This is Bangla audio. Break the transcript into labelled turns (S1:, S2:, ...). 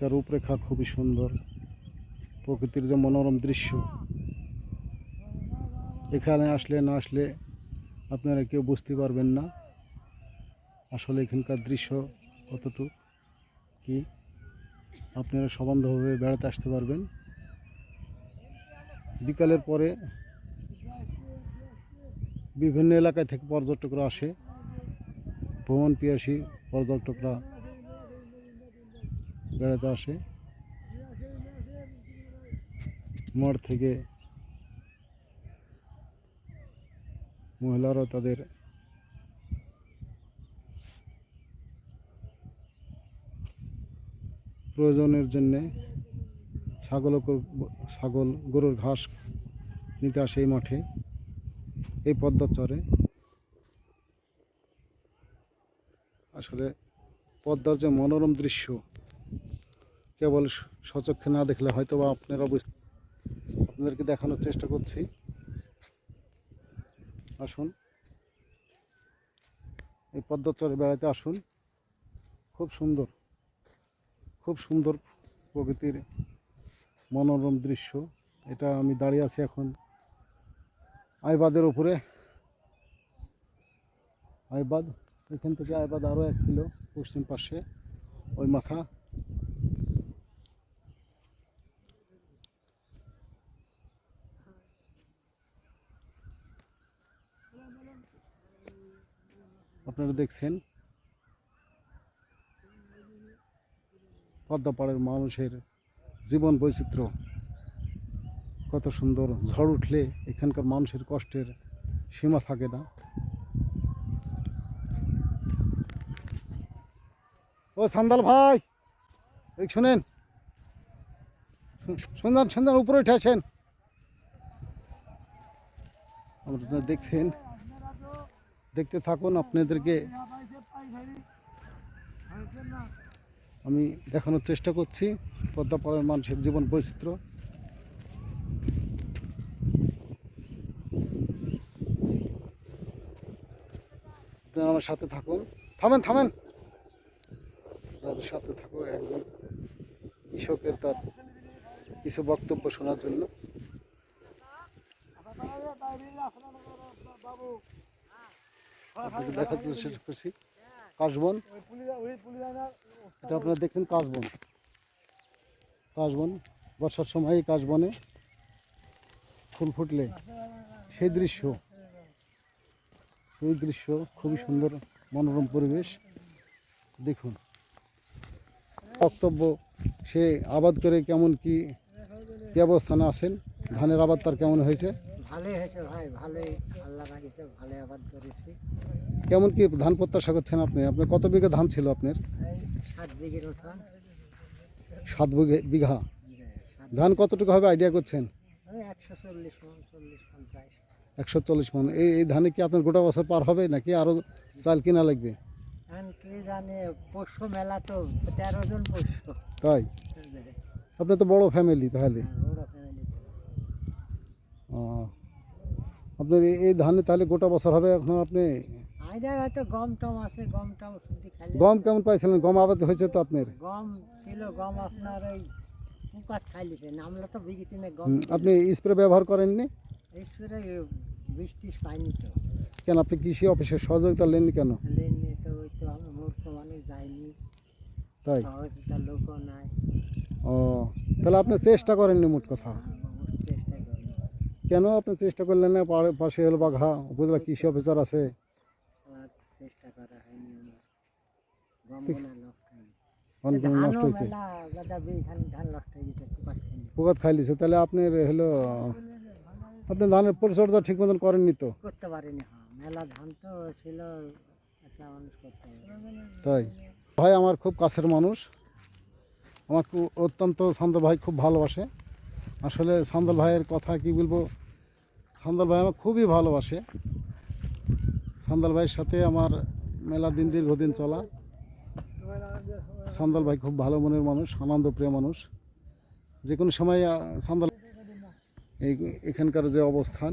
S1: তার রূপরেখা খুবই সুন্দর। প্রকৃতির যে মনোরম দৃশ্য। এখানে আসলে না আসলে আপনারা কেউ বুঝতে পারবেন না আসলে এখানকার দৃশ্য কতটুকু, কি? আপনারা সবন্ধভাবে বেড়াতে আসতে পারবেন। বিকালের পরে বিভিন্ন এলাকায় থেকে পর্যটকরা আসে। ভ্রমণ পিয়াসী পর্যটকরা বেড়াতে আসে। মোড় থেকে মহিলারা তাদের প্রয়োজনের জন্যে ছাগল ছাগল, গরুর ঘাস নিতে আসে এই মাঠে। এই পদ্মার চরে আসলে পদ্মার যে মনোরম দৃশ্য কেবল সচক্ষে না দেখলে হয়তো বা আপনারা বুঝ আপনাদেরকে দেখানোর চেষ্টা করছি। আসুন। এই পদ্মার চরে বেড়াতে আসুন। খুব সুন্দর। খুব সুন্দর প্রকৃতির মনোরম দৃশ্য। এটা আমি দাঁড়িয়ে আছি এখন আইবাদের উপরে। আইবাদ, এখান থেকে আইবাদ আরও এক কিলো পশ্চিম পাশে, ওই মাথা। আপনারা দেখছেন। পদ্মাপাড়ের মানুষের জীবন বৈচিত্র্য, কত সুন্দর ঝড় উঠলে এখানকার মানুষের কষ্টের সীমা থাকে না। ও সান্দাল ভাই, এই শুনেন। সুন্দর সুন্দর উপরে উঠে আসেন। আপনারা দেখছেন দেখতে থাকুন, আপনাদেরকে আমি দেখানোর চেষ্টা করছি। পদ্মাপাড়ার মানুষের জীবন বৈচিত্র্য। আপনারা আমার সাথে থাকুন। থামেন থামেন। আপনাদের সাথে থাকুন একজন কৃষকের তার কিছু বক্তব্য শোনার জন্য। কাশবন। এটা আপনারা দেখছেন কাশবন। কাশবন, বর্ষার সময় এই কাশবনে ফুল ফুটলে সেই দৃশ্য। সেই দৃশ্য খুবই সুন্দর, মনোরম পরিবেশ। দেখুন, বক্তব্য সে আবাদ করে কেমন কি অবস্থানে আছেন, ধানের আবাদ তার কেমন হয়েছে।
S2: ভালোই হয়েছে ভাই ভালোই আল্লাহ রাখিছে ভালোই আবাদ করেছি।
S1: কেমন কি ধান প্রত্যাশা করছেন আপনি? আপনার কত বিঘা ধান ছিল আপনার?
S2: সাত বিঘের
S1: সাত বিঘা ধান কতটুকু হবে আইডিয়া করছেন?
S2: একশো চল্লিশ চল্লিশ পঞ্চাশ
S1: একশো চল্লিশ মন। এই এই ধানে কি আপনার গোটা বছর পার হবে নাকি আরও চাল কিনা লাগবে?
S2: কে জানে পোষ্য মেলা তো তেরো জন পোষ্য।
S1: তাই? আপনার তো বড় ফ্যামিলি তাহলে। ও, আপনার এই- ধানে তাহলে গোটা বছর হবে এখন আপনি?
S2: আইডিয়া হয়তো গম টম আছে গম টম খালি।
S1: গম কেমন পাইছিলেন? গম আবাদ হয়েছে তো আপনার?
S2: গম ছিল গম আপনার ওই পুকাত খাইলিছে নামলে তো বিঘি তিনে গম
S1: আপনি স্প্রে ব্যবহার করেননি?
S2: ঈশ্বরে বৃষ্টি পাইনি তো।
S1: কেন আপনি কৃষি অফিসের সহযোগিতা নেননি কেন?
S2: লেননি তো ওই তো আমি মূর্খ মানুষ যাইনি।
S1: তাই?
S2: সহযোগিতার লোকও নাই।
S1: ও তাহলে আপনি চেষ্টা করেননি মোট কথা? কেন আপনি চেষ্টা করলেন না পাশে হলো বাঘা উপজেলা কৃষি অফিসার আছে।
S2: চেষ্টা করা হয়নি আমার। নষ্ট
S1: হয়েছে। পোকাত খাইলিছে তাহলে আপনার হলো আপনি ধানের পরিচর্যা ঠিক মতন করেননি তো?
S2: করতে পারিনি হ্যাঁ। মেলা ধান তো ছিল
S1: তাই? ভাই আমার খুব কাছের মানুষ। আমাকে অত্যন্ত সান্দল ভাই খুব ভালোবাসে। আসলে সান্দল ভাইয়ের কথা কি বলব? সান্দল ভাই আমার খুবই ভালোবাসে। সান্দল ভাইয়ের সাথে আমার মেলা দিন দীর্ঘদিন চলা। সান্দল ভাই খুব ভালো মনের মানুষ, আনন্দ প্রিয় মানুষ। যে কোনো সময় সান্দল এই এখানকার যে অবস্থান